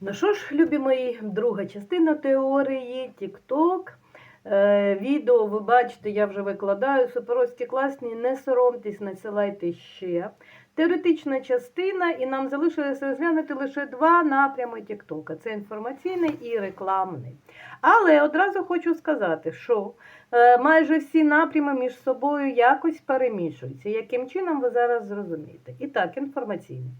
Ну що ж, любі мої, друга частина теорії, TikTok. Е, відео ви бачите, я вже викладаю. Суперовські класні, не соромтесь, надсилайте ще. Теоретична частина, і нам залишилося розглянути лише два напрями TikTok. Це інформаційний і рекламний. Але одразу хочу сказати, що е, майже всі напрями між собою якось перемішуються. Яким чином ви зараз зрозумієте? І так, інформаційний.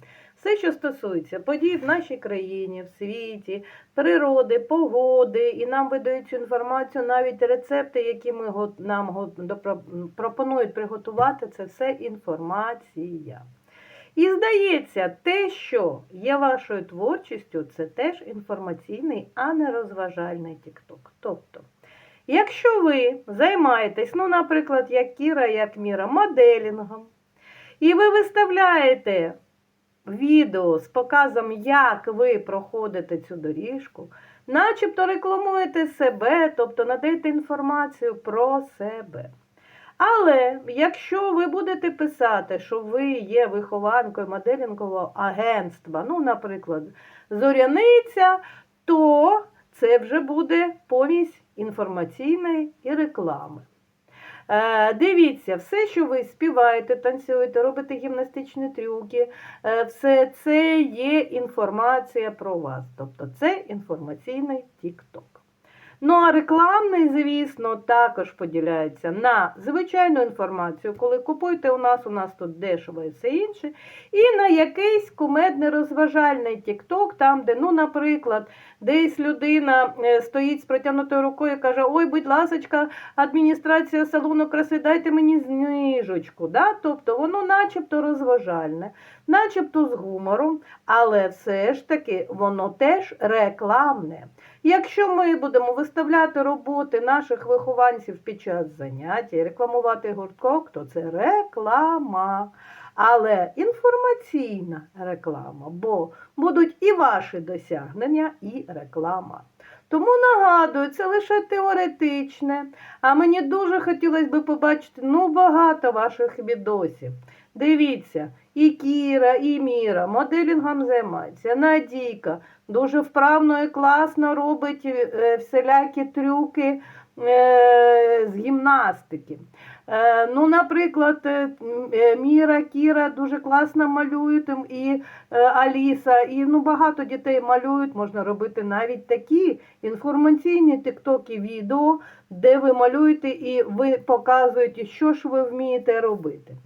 Все, що стосується подій в нашій країні, в світі, природи, погоди, і нам видають цю інформацію, навіть рецепти, які ми нам пропонують приготувати, це все інформація. І здається, те, що є вашою творчістю, це теж інформаційний, а не розважальний TikTok. Тобто, якщо ви займаєтесь, ну, наприклад, як Кіра, як Міра, моделінгом, і ви виставляєте відео з показом, як ви проходите цю доріжку, начебто рекламуєте себе, тобто надаєте інформацію про себе. Але якщо ви будете писати, що ви є вихованкою моделінгового агентства, ну, наприклад, зоряниця, то це вже буде помість інформаційної і реклами. Е, Дивіться, все, що ви співаєте, танцюєте, робите гімнастичні трюки, е, все це є інформація про вас. Тобто це інформаційний TikTok. Ну а рекламний, звісно, також поділяється на звичайну інформацію, коли купуєте у нас, у нас тут дешево і все інше, і на якийсь кумедний розважальний TikTok, там, де, ну, наприклад, десь людина е, стоїть з протягнутою рукою і каже: Ой, будь ласочка, адміністрація салону краси, дайте мені знижечку. Да? Тобто воно начебто розважальне, начебто з гумором, але все ж таки воно теж рекламне. Якщо ми будемо виставляти роботи наших вихованців під час занять і рекламувати гурток, то це реклама. Але інформаційна реклама, бо будуть і ваші досягнення, і реклама. Тому нагадую, це лише теоретичне, а мені дуже хотілося б побачити ну, багато ваших відосів. Дивіться, і Кіра, і Міра моделінгом займається. Надійка дуже вправно і класно робить е, всілякі трюки е, з гімнастики. Е, Ну, наприклад, Міра, Кіра дуже класно малюють і Аліса, і ну, багато дітей малюють, можна робити навіть такі інформаційні тиктоки відео, де ви малюєте і ви показуєте, що ж ви вмієте робити.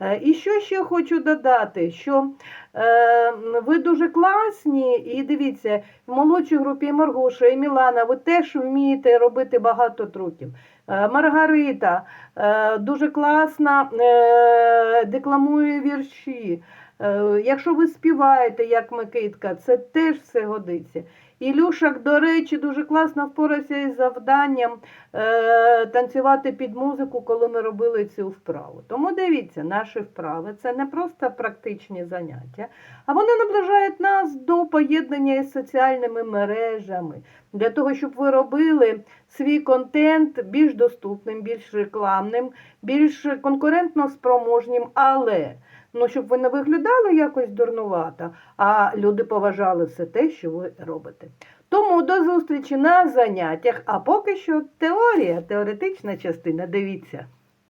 Е, І що ще хочу додати, що е, ви дуже класні, і дивіться, в молодшій групі і Маргоша і Мілана, ви теж вмієте робити багато трюків. Е, Маргарита е, дуже класно е, декламує вірші. Е, Якщо ви співаєте, як Микитка, це теж все годиться. Ілюшак, до речі, дуже класно впорався із завданням е, танцювати під музику, коли ми робили цю вправу. Тому дивіться, наші вправи це не просто практичні заняття, а вони наближають нас до поєднання із соціальними мережами, для того, щоб ви робили свій контент більш доступним, більш рекламним, більш конкурентно спроможнім, але ну, щоб ви не виглядали якось дурнувато, а люди поважали все те, що ви робите. Тому до зустрічі на заняттях, а поки що теорія, теоретична частина. Дивіться.